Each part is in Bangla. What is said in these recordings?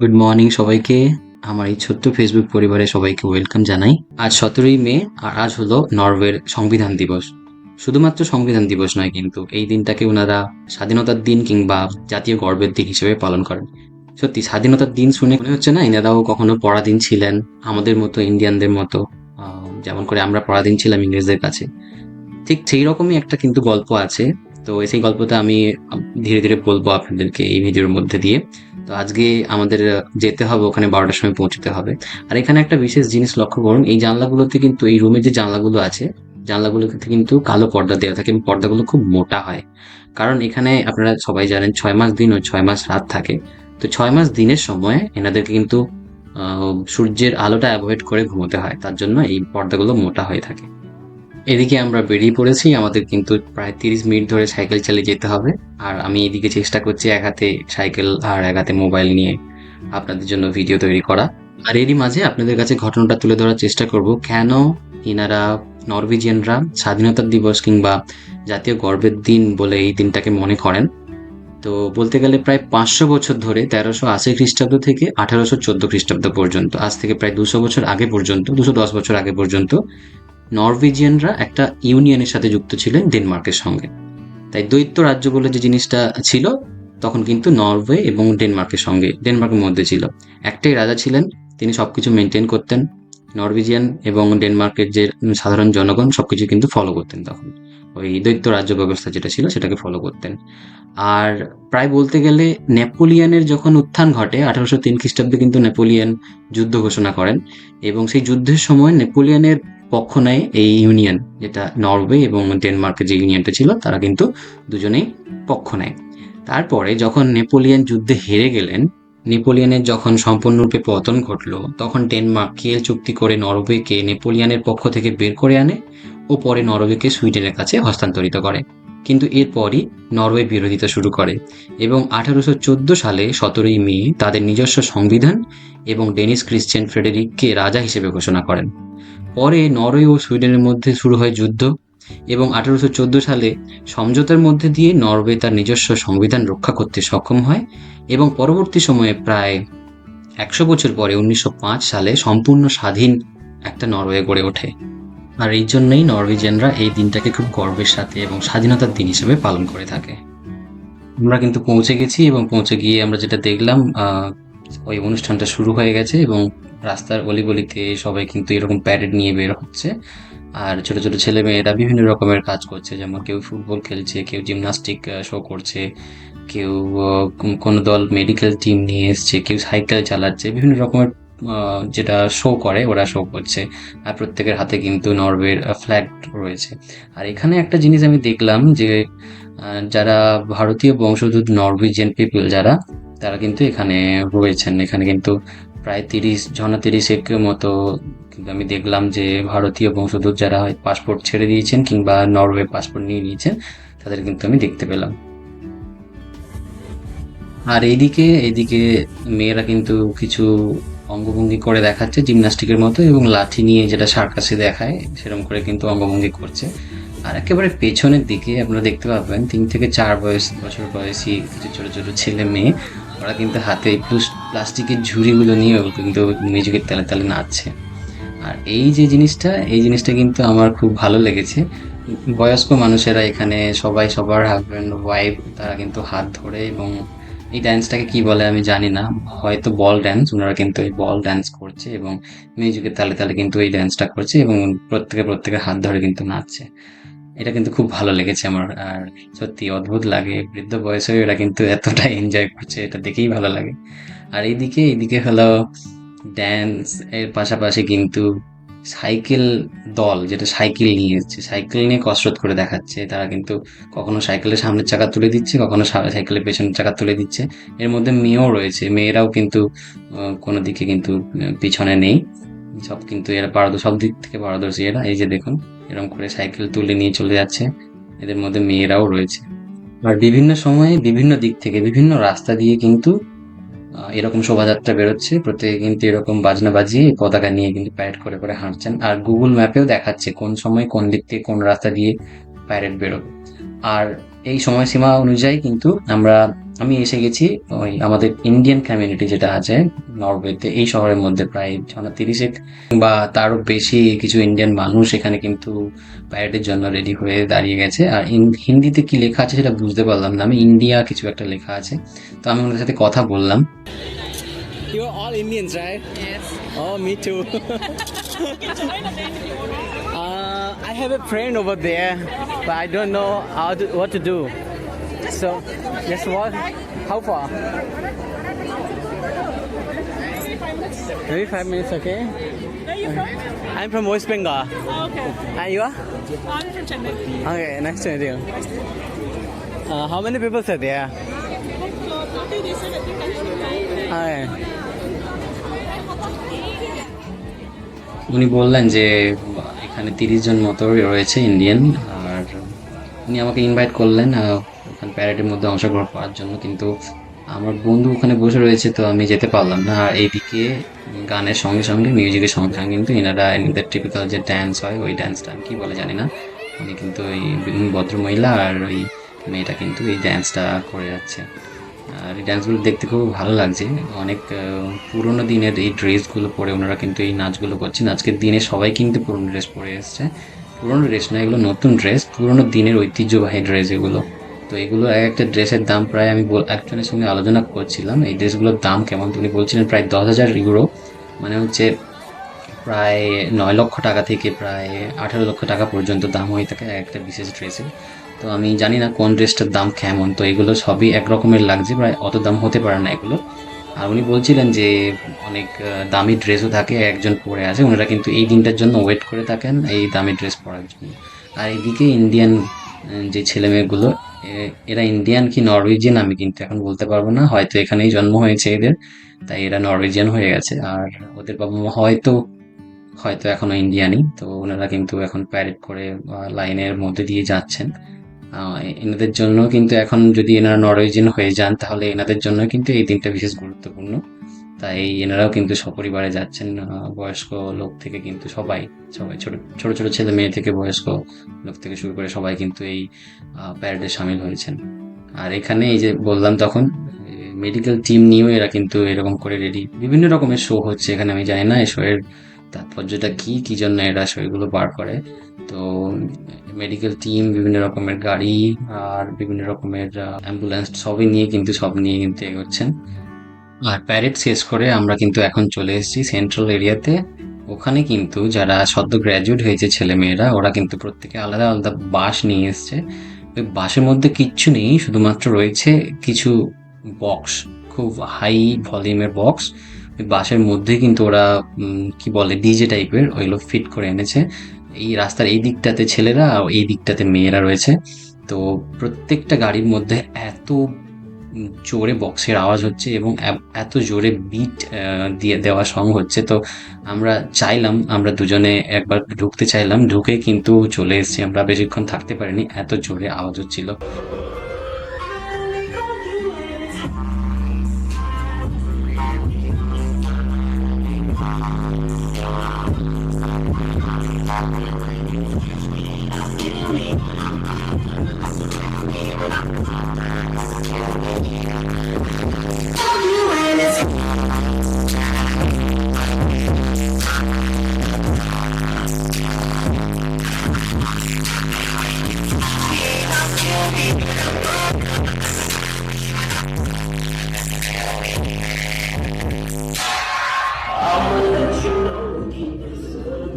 গুড মর্নিং সবাইকে। আমার এই ছোট্ট ফেসবুক পরিবারে সবাইকে ওয়েলকাম জানাই। আজ সতেরোই মে, আর আজ হলো নরওয়ের সংবিধান দিবস। শুধুমাত্র সংবিধান দিবস নয় কিন্তু এই দিনটাকে ওনারা স্বাধীনতার দিন কিংবা জাতীয় গর্বের দিন হিসেবে পালন করেন। সত্যি, স্বাধীনতার দিন শুনে মনে হচ্ছে না এনারাও কখনো পরাধীন ছিলেন আমাদের মতো ইন্ডিয়ানদের মতো যেমন করে আমরা পরাধীন ছিলাম ইংরেজদের কাছে। ঠিক সেই রকমই একটা কিন্তু গল্প আছে। তো সেই গল্পটা আমি ধীরে ধীরে বলব আপনাদেরকে এই ভিডিওর মধ্যে দিয়ে। তো আজকে আমাদের যেতে হবে, ওখানে বারোটার সময় পৌঁছতে হবে। আর এখানে একটা বিশেষ জিনিস লক্ষ্য করুন, এই জানলাগুলোতে কিন্তু, এই রুমের যে জানলাগুলো আছে, জানলাগুলোতে কিন্তু কালো পর্দা দেওয়া থাকে এবং পর্দাগুলো খুব মোটা হয়। কারণ এখানে আপনারা সবাই জানেন, ছয় মাস দিন ও ছয় মাস রাত থাকে। তো ছয় মাস দিনের সময় এনাদেরকে কিন্তু সূর্যের আলোটা অ্যাভয়েড করে ঘুমোতে হয়। তার জন্য এই পর্দাগুলো মোটা হয়ে থাকে। এদিকে আমরা বেরিয়ে পড়েছি, আমাদের কিন্তু প্রায় তিরিশ মিনিট ধরে সাইকেল চালিয়ে যেতে হবে। আর আমি এদিকে চেষ্টা করছি এক হাতে সাইকেল আর এক হাতে মোবাইল নিয়ে আপনাদের জন্য ভিডিও তৈরি করা। আর এরই মাঝে আপনাদের কাছে ঘটনাটা তুলে ধরার চেষ্টা করব। কেন ইনারা নরওয়েজিয়ানরা স্বাধীনতা দিবস কিংবা জাতীয় গর্বের দিন বলে এই দিনটাকে মনে করেন? তো বলতে গেলে প্রায় পাঁচশো বছর ধরে তেরোশো আশি খ্রিস্টাব্দ থেকে আঠারোশো চোদ্দ খ্রিস্টাব্দ পর্যন্ত, আজ থেকে প্রায় দুশো বছর আগে পর্যন্ত, দুশো দশ বছর আগে পর্যন্ত নরওয়েজিয়ানরা একটা ইউনিয়নের সাথে যুক্ত ছিলেন ডেনমার্কের সঙ্গে। তাই দৈত্য রাজ্য বলে যে জিনিসটা ছিল, তখন কিন্তু নরওয়ে এবং ডেনমার্কের সঙ্গে, ডেনমার্কের মধ্যে ছিল। একটাই রাজা ছিলেন, তিনি সবকিছু মেনটেন করতেন। নরওয়েজিয়ান এবং ডেনমার্কের যে সাধারণ জনগণ, সবকিছু কিন্তু ফলো করতেন তখন। ওই দৈত্য রাজ্য ব্যবস্থা যেটা ছিল, সেটাকে ফলো করতেন। আর প্রায় বলতে গেলে, নেপোলিয়ানের যখন উত্থান ঘটে, আঠারোশো তিন খ্রিস্টাব্দে কিন্তু নেপোলিয়ান যুদ্ধ ঘোষণা করেন। এবং সেই যুদ্ধের সময় নেপোলিয়ানের পক্ষ নেয় এই ইউনিয়ন যেটা নরওয়ে এবং ডেনমার্কের যে ইউনিয়নটা ছিল, তারা কিন্তু দুজনেই পক্ষ নেয়। তারপরে যখন নেপোলিয়ান যুদ্ধে হেরে গেলেন, নেপোলিয়ানের যখন সম্পূর্ণরূপে পতন ঘটলো, তখন ডেনমার্ক কিয়েল চুক্তি করে নরওয়েকে নেপোলিয়ানের পক্ষ থেকে বের করে আনে ও পরে নরওয়েকে সুইডেনের কাছে হস্তান্তরিত করে। কিন্তু এরপরই নরওয়ে বিরোধিতা শুরু করে এবং আঠারোশো চোদ্দ সালে সতেরোই মে তাদের নিজস্ব সংবিধান এবং ডেনিস ক্রিশ্চিয়ান ফ্রেডেরিককে রাজা হিসেবে ঘোষণা করেন। পরে নরওয়ে ও সুইডেনের মধ্যে শুরু হয় যুদ্ধ এবং আঠারোশো চোদ্দ সালে সমঝোতার মধ্যে দিয়ে নরওয়ে তার নিজস্ব সংবিধান রক্ষা করতে সক্ষম হয় এবং পরবর্তী সময়ে প্রায় একশো বছর পরে উনিশশো পাঁচ সালে সম্পূর্ণ স্বাধীন একটা নরওয়ে গড়ে ওঠে। আর এই জন্যই নরওয়েজিয়ানরা এই দিনটাকে খুব গর্বের সাথে এবং স্বাধীনতার দিন হিসেবে পালন করে থাকে। আমরা কিন্তু পৌঁছে গেছি এবং পৌঁছে গিয়ে আমরা যেটা দেখলাম ওই অনুষ্ঠানটা শুরু হয়ে গেছে এবং রাস্তার অলিগলিতে সবাই কিন্তু এরকম প্যারেড নিয়ে বের হচ্ছে। আর ছোট ছোট ছেলে মেয়েরা বিভিন্ন রকমের কাজ করছে, যেমন কেউ ফুটবল খেলছে, কেউ জিমনাস্টিক শো করছে, কেউ কোনো দল মেডিকেল টিম নিয়ে এসছে, কেউ সাইকেল চালাচ্ছে, বিভিন্ন রকমের যেটা শো করে, ওরা শো করছে। আর প্রত্যেকের হাতে কিন্তু নরওয়ের ফ্ল্যাগ রয়েছে। আর এখানে একটা জিনিস আমি দেখলাম যে যারা ভারতীয় বংশোদ্ভূত নরওয়েজিয়ান পিপল যারা তারা কিন্তু এখানে রয়েছেন। এখানে কিন্তু প্রায় তিরিশ জন তিরিশ এক মতো কিন্তু আমি দেখলাম যে ভারতীয় বংশোদ্ভূত যারা হয় পাসপোর্ট ছেড়ে দিয়েছেন কিংবা নরওয়ে পাসপোর্ট নিয়ে নিয়েছেন, তাদের কিন্তু আমি দেখতে পেলাম। আর এইদিকে এইদিকে মেয়েরা কিন্তু কিছু অঙ্গভঙ্গি করে দেখাচ্ছে জিমনাস্টিকের মতো এবং লাঠি নিয়ে যেটা সার্কাসে দেখায়, সেরকম করে কিন্তু অঙ্গভঙ্গি করছে। আর একেবারে পেছনের দিকে আপনারা দেখতে পাবেন, তিন থেকে চার বয়স, বছর বয়সী কিছু ছোট ছোট ছেলে মেয়ে ওরা কিন্তু হাতে একটু প্লাস্টিকের ঝুড়িগুলো নিয়েও কিন্তু মিউজিকের তালে তালে নাচছে আর এই যে জিনিসটা, এই জিনিসটা কিন্তু আমার খুব ভালো লেগেছে। বয়স্ক মানুষেরা এখানে সবাই সবার হাজব্যান্ড ওয়াইফ তারা কিন্তু হাত ধরে এবং এই ড্যান্সটাকে কি বলে আমি জানি না। হয়তো বল ড্যান্স ওনারা কিন্তু এই বল ড্যান্স করছে এবং মিউজিকের তালে তালে কিন্তু এই ড্যান্সটা করছে এবং প্রত্যেকে প্রত্যেকের হাত ধরে কিন্তু নাচছে। এটা কিন্তু খুব ভালো লেগেছে আমার, আর সত্যি অদ্ভুত লাগে, বৃদ্ধ বয়সেও এরা কিন্তু এতটা এনজয় করছে, এটা দেখেই ভালো লাগে। আর এইদিকে এইদিকে হলো ড্যান্স এর পাশাপাশি কিন্তু সাইকেল দল, যেটা সাইকেল নিয়ে এসছে, সাইকেল নিয়ে কসরত করে দেখাচ্ছে, তারা কিন্তু কখনো সাইকেলের সামনের চাকা তুলে দিচ্ছে, কখনো সাইকেলের পেছনের চাকা তুলে দিচ্ছে। এর মধ্যে মেয়েও রয়েছে, মেয়েরাও কিন্তু কোনো দিকে কিন্তু পিছনে নেই, সব কিন্তু এরা পারদ, সব দিক থেকে পারদর্শী এরা, এই যে দেখুন। এরকম করে সাইকেল তুলে নিয়ে চলে যাচ্ছে। এদের মধ্যে মেয়েরাও রয়েছে। আর বিভিন্ন সময়ে বিভিন্ন দিক থেকে, বিভিন্ন রাস্তা দিয়ে কিন্তু এরকম শোভাযাত্রা বেরোচ্ছে। প্রত্যেকে কিন্তু এরকম বাজনা বাজিয়ে পতাকা নিয়ে কিন্তু প্যারেড করে করে হাঁটছেন। আর গুগল ম্যাপেও দেখাচ্ছে কোন সময় কোন দিক থেকে কোন রাস্তা দিয়ে প্যারেড বেরোবে। আর এই সময়সীমা অনুযায়ী কিন্তু আমরা আমি এসে গেছি ওই আমাদের ইন্ডিয়ান কমিউনিটি যেটা আছে নরওয়েতে এই শহরের মধ্যে প্রায় ছনা তিরিশেক বা তারও বেশি কিছু ইন্ডিয়ান মানুষ এখানে কিন্তু প্যারেডের জন্য রেডি হয়ে দাঁড়িয়ে গেছে আর হিন্দিতে কি লেখা আছে সেটা বুঝতে পারলাম না আমি ইন্ডিয়া কিছু একটা লেখা আছে তো আমি ওনাদের সাথে কথা বললাম You are all Indians, right? Yes. Oh, me too. uh, I have a friend over there, but I don't know how to, what to do. So, just walk. How far? Maybe five minutes, okay? Where are you from? I'm from West Bengal. Oh, okay. And you are? I'm from Chennai. Okay, nice to meet you. Uh, how many people are there? Okay. উনি বললেন যে এখানে তিরিশ জন মতো রয়েছে ইন্ডিয়ান আর উনি আমাকে ইনভাইট করলেন ওখানে প্যারেডের মধ্যে অংশগ্রহণ করার জন্য, কিন্তু আমার বন্ধু ওখানে বসে রয়েছে, তো আমি যেতে পারলাম না। আর এইদিকে গানের সঙ্গে সঙ্গে মিউজিকের সঙ্গে সঙ্গে কিন্তু এনারা, এনাদের টিপিক্যাল যে ড্যান্স হয়, ওই ড্যান্সটা কী বলে জানি না। উনি কিন্তু ওই ভদ্র মহিলা আর ওই মেয়েটা কিন্তু এই ড্যান্সটা করে যাচ্ছে। আর এই ড্যান্সগুলো দেখতে খুব ভালো লাগছে। অনেক পুরোনো দিনের এই ড্রেসগুলো পরে ওনারা কিন্তু এই নাচগুলো করছেন। আজকের দিনে সবাই কিন্তু পুরোনো ড্রেস পরে এসছে। পুরোনো ড্রেস না, এগুলো নতুন ড্রেস পুরোনো দিনের ঐতিহ্যবাহী ড্রেস এগুলো। তো এগুলো এক একটা ড্রেসের দাম প্রায় আমি একজনের সঙ্গে আলোচনা করছিলাম। এই ড্রেসগুলোর দাম কেমন তিনি বলছিলেন, প্রায় দশ হাজার ইউরো। মানে হচ্ছে প্রায় নয় লক্ষ টাকা থেকে প্রায় আঠারো লক্ষ টাকা পর্যন্ত দাম হয়ে থাকে এক একটা বিশেষ ড্রেসের তো আমি জানি না কোন ড্রেসটার দাম কেমন। তো এগুলো সবই এক রকমের লাগছে, প্রায় অত দাম হতে পারে না এগুলো। আর উনি বলছিলেন যে অনেক দামি ড্রেসও থাকে, একজন পরে আছে ওনারা কিন্তু এই দিনটার জন্য ওয়েট করে থাকেন এই দামি ড্রেস পরার জন্য। আর এদিকে ইন্ডিয়ান যে ছেলে মেয়েগুলো এ- এরা ইন্ডিয়ান কি নরওয়েজিয়ান আমি কিন্তু এখন বলতে পারব না। হয়তো এখানেই জন্ম হয়েছে এদের। তাই এরা নরওয়েজিয়ান হয়ে গেছে। আর ওদের বাবা মা হয়তো হয়তো এখনও ইন্ডিয়ানই তো ওনারা কিন্তু এখন প্যারেড করে লাইনের মধ্যে দিয়ে যাচ্ছেন। এনাদের জন্য কিন্তু এখন যদি এনারা নরওয়েজিয়ান হয়ে যান, তাহলে এনাদের জন্য কিন্তু এই দিনটা বিশেষ গুরুত্বপূর্ণ। তাই এনারাও কিন্তু সপরিবারে যাচ্ছেন বয়স্ক লোক থেকে কিন্তু সবাই সবাই ছোট ছোট ছোট ছেলে মেয়ে থেকে বয়স্ক লোক থেকে শুরু করে সবাই কিন্তু এই প্যারেডে সামিল হয়েছেন। আর এখানে এই যে বললাম তখন মেডিকেল টিম নিয়েও এরা কিন্তু এরকম করে রেডি বিভিন্ন রকমের শো হচ্ছে, এখানে আমি জানি না এই শো এর তাৎপর্যটা কি কি জন্য এরা শো এগুলো বার করে। তো মেডিকেল টিম বিভিন্ন রকমের গাড়ি আর বিভিন্ন রকমের অ্যাম্বুলেন্স সবই নিয়ে কিন্তু, সব নিয়ে কিন্তু এগোচ্ছেন। আর প্যারেড শেষ করে আমরা কিন্তু এখন চলে এসেছি সেন্ট্রাল এরিয়াতে ওখানে কিন্তু যারা সদ্য গ্র্যাজুয়েট হয়েছে ছেলে মেয়েরা ওরা কিন্তু প্রত্যেকে আলাদা আলাদা বাস নিয়ে এসছে। ওই বাসের মধ্যে কিচ্ছু নেই, শুধুমাত্র রয়েছে কিছু বক্স খুব হাই ভলিউমের বক্স ওই বাসের মধ্যে কিন্তু ওরা কি বলে ডিজে টাইপের ওইগুলো ফিট করে এনেছে। এই রাস্তার এই দিকটাতে ছেলেরা আর এই দিকটাতে মেয়েরা রয়েছে। তো প্রত্যেকটা গাড়ির মধ্যে এত জোরে বক্সের আওয়াজ হচ্ছে এবং এত জোরে বিট দিয়ে দেওয়া সং হচ্ছে। তো আমরা চাইলাম, আমরা দুজনে একবার ঢুকতে চাইলাম। ঢুকে কিন্তু চলে এসেছি। আমরা বেশিক্ষণ থাকতে পারিনি। এত জোরে আওয়াজ হচ্ছিল।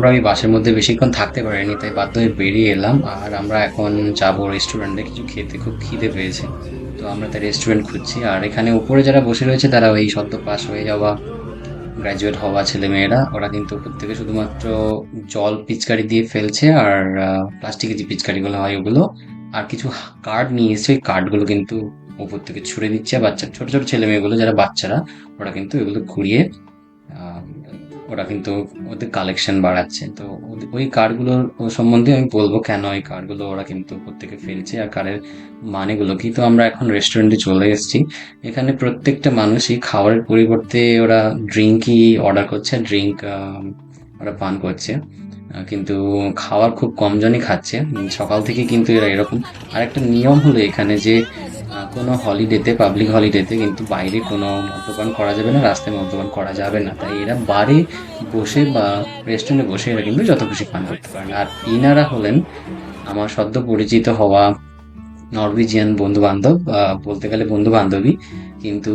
আমরা ওই বাসের মধ্যে বেশিক্ষণ থাকতে পারিনি, তাই বাধ্য হয়ে বেরিয়ে এলাম। আর আমরা এখন যাব রেস্টুরেন্টে কিছু খেতে, খুব খিদে পেয়েছে। তো আমরা তাই রেস্টুরেন্ট খুঁজছি, আর এখানে উপরে যারা বসে রয়েছে, তারা ওই সদ্য পাস হয়ে যাওয়া গ্র্যাজুয়েট হওয়া ছেলে মেয়েরা ওরা কিন্তু উপর থেকে শুধুমাত্র জল পিচকারি দিয়ে ফেলছে, আর প্লাস্টিকের যে পিচকারিগুলো হয় ওগুলো, আর কিছু কার্ড নিয়ে এসে ওই কার্ডগুলো কিন্তু উপর থেকে ছুড়ে দিচ্ছে বাচ্চা, ছোট ছোট ছেলে মেয়েগুলো যারা বাচ্চারা, ওরা কিন্তু এগুলো ঘুরিয়ে ওরা কিন্তু ওদের কালেকশন বাড়াচ্ছে। তো ওই কার্ডগুলোর সম্বন্ধে আমি বলব কেন ওই কার্ডগুলো ওরা কিন্তু প্রত্যেকে ফেলছে আর কার্ডের মানেগুলো। কি তো আমরা এখন রেস্টুরেন্টে চলে এসেছি। এখানে প্রত্যেকটা মানুষই খাবারের পরিবর্তে ওরা ড্রিঙ্কই অর্ডার করছে ড্রিঙ্ক ওরা পান করছে। কিন্তু খাওয়ার খুব কম জনই খাচ্ছে। সকাল থেকে কিন্তু এরা এরকম। আর একটা নিয়ম হলো এখানে যে কোনো হলিডেতে পাবলিক হলিডেতে কিন্তু বাইরে কোনো মদ্যপান করা যাবে না, রাস্তায় মদ্যপান করা যাবে না। তাই এরা বারে বসে বা রেস্টুরেন্টে বসে এরা কিন্তু যত খুশি পান করতে পারেন। আর ইনারা হলেন আমার সদ্য পরিচিত হওয়া নরওয়েজিয়ান বন্ধু বান্ধব বলতে গেলে বন্ধু বান্ধবী কিন্তু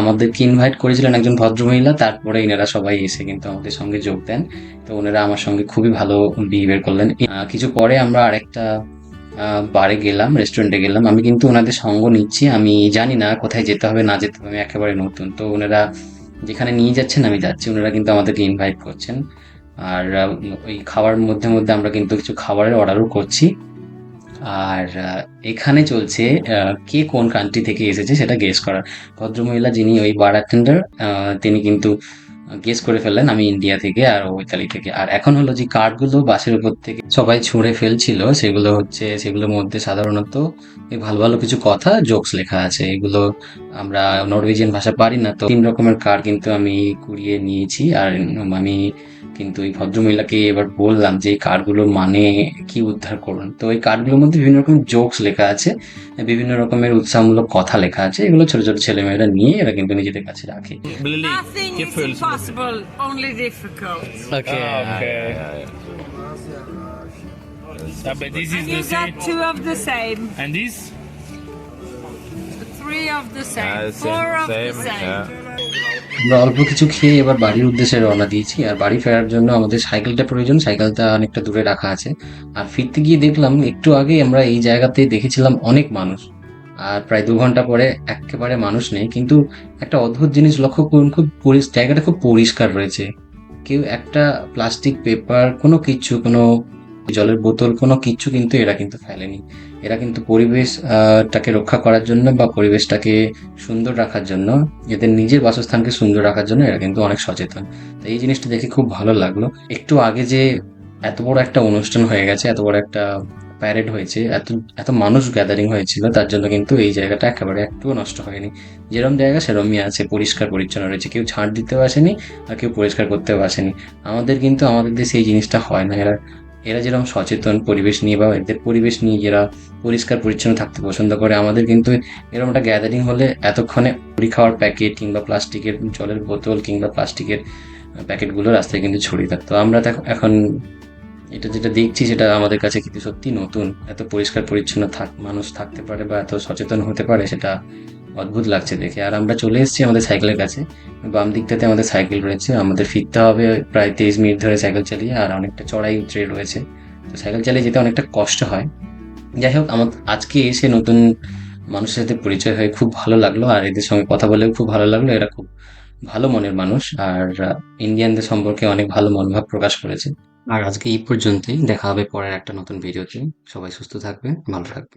আমাদেরকে ইনভাইট করেছিলেন একজন ভদ্রমহিলা, তারপরে এনারা সবাই এসে কিন্তু আমাদের সঙ্গে যোগ দেন। তো ওনারা আমার সঙ্গে খুবই ভালো বিহেভিয়ার করলেন। কিছু পরে আমরা আরেকটা বারে গেলাম রেস্টুরেন্টে গেলাম। আমি কিন্তু ওনাদের সঙ্গ নিচ্ছি। আমি জানি না কোথায় যেতে হবে, না যেতে হবে, আমি একেবারে নতুন। তো ওনারা যেখানে নিয়ে যাচ্ছেন, আমি যাচ্ছি। ওনারা কিন্তু আমাদেরকে ইনভাইট করছেন। আর ওই খাওয়ার মধ্যে মধ্যে আমরা কিন্তু কিছু খাবারের অর্ডারও করছি। আর এখানে চলছে কে কোন কান্ট্রি থেকে এসেছে সেটা গেস করার। ভদ্রমহিলা যিনি ওই বার অ্যাটেন্ডার তিনি কিন্তু গেস করে ফেললেন আমি ইন্ডিয়া থেকে আর ও ইতালি থেকে। আর এখন হলো যে কার্ডগুলো বাসের উপর থেকে সবাই ছুঁড়ে ফেলছিল, সেগুলো হচ্ছে, সেগুলোর মধ্যে সাধারণত ভালো ভালো কিছু কথা জোকস লেখা আছে। এগুলো আমরা নরওয়েজিয়ান ভাষা পারি না, তো তিন রকমের কার্ড কিন্তু আমি কুড়িয়ে নিয়েছি। আর আমি কিন্তু এই ভদ্রমহিলাকে এবার বললাম যে এই কার্ডগুলোর মানে কি উদ্ধার করুন। তো এই কার্ডগুলোর মধ্যে বিভিন্ন রকম জোকস লেখা আছে বিভিন্ন রকমের উৎসাহমূলক কথা লেখা আছে এগুলো ছোট ছোট ছেলেমেয়েরা নিয়ে এরা কিন্তু নিজেদের কাছে রাখে। Three of the same, uh, same. Four of same, the same, yeah. আমরা অল্প কিছু খেয়ে এবার বাড়ির উদ্দেশ্যে রওনা দিয়েছি। আর বাড়ি ফেরার জন্য আমাদের সাইকেলটা প্রয়োজন, সাইকেলটা অনেকটা দূরে রাখা আছে। আর ফিরতে গিয়ে দেখলাম, একটু আগে আমরা এই জায়গাতে দেখেছিলাম অনেক মানুষ। আর প্রায় দু ঘণ্টা পরে একেবারে মানুষ নেই। কিন্তু একটা অদ্ভুত জিনিস লক্ষ্য করুন, খুব জায়গাটা খুব পরিষ্কার রয়েছে। কেউ একটা প্লাস্টিক, পেপার, কোনো কিছু, কোনো জলের বোতল কোনো কিচ্ছু কিন্তু এরা কিন্তু ফেলেনি। এরা কিন্তু পরিবেশ আহ, টাকে রক্ষা করার জন্য বা পরিবেশটাকে সুন্দর রাখার জন্য এদের নিজের বাসস্থানকে সুন্দর রাখার জন্য এরা কিন্তু অনেক সচেতন। তাই এই জিনিসটা দেখে খুব ভালো লাগল। একটু আগে যে এত বড় একটা অনুষ্ঠান হয়ে গেছে এত বড় একটা প্যারেড হয়েছে এত এত মানুষ গ্যাদারিং হয়েছিল তার জন্য কিন্তু এই জায়গাটা একেবারে একটুও নষ্ট হয়নি। যেরকম জায়গা সেরমই আছে পরিষ্কার পরিচ্ছন্ন রয়েছে। কেউ ছাড় দিতেও আসেনি আর কেউ পরিষ্কার করতেও আসেনি। আমাদের কিন্তু আমাদের দেশে এই জিনিসটা হয় না। এরা এরা যেরকম সচেতন পরিবেশ নিয়ে বা এদের পরিবেশ নিয়ে যারা পরিষ্কার, পরিচ্ছন্ন থাকতে পছন্দ করে, আমাদের কিন্তু এরকম একটা গ্যাদারিং হলে এতক্ষণে মুড়ি খাওয়ার প্যাকেট কিংবা প্লাস্টিকের জলের বোতল কিংবা প্লাস্টিকের প্যাকেটগুলো রাস্তায় কিন্তু ছড়িয়ে থাকতো। আমরা এখন এটা যেটা দেখছি সেটা আমাদের কাছে কিন্তু সত্যি নতুন। এত পরিষ্কার, পরিচ্ছন্ন থাক, মানুষ থাকতে পারে বা এত সচেতন হতে পারে সেটা অদ্ভুত লাগছে দেখে। আর আমরা চলে এসেছি আমাদের সাইকেলের কাছে। বাম দিকটাতে আমাদের সাইকেল রয়েছে। আমাদের ফিরতে হবে প্রায় তেইশ মিনিট ধরে সাইকেল চালিয়ে, আর অনেকটা চড়াই উতরে রয়েছে। তো সাইকেল চালিয়ে যেতে অনেকটা কষ্ট হয়। যাই হোক, আমার আজকে এসে নতুন মানুষের সাথে পরিচয় হয়ে খুব ভালো লাগল, আর এদের সঙ্গে কথা বলেও খুব ভালো লাগল। এরা খুব ভালো মনের মানুষ, আর ইন্ডিয়ানদের সম্পর্কে অনেক ভালো মনোভাব প্রকাশ করেছে। আর আজকে এই পর্যন্তই। দেখা হবে পরের একটা নতুন ভিডিওতে। সবাই সুস্থ থাকবে ভালো থাকবে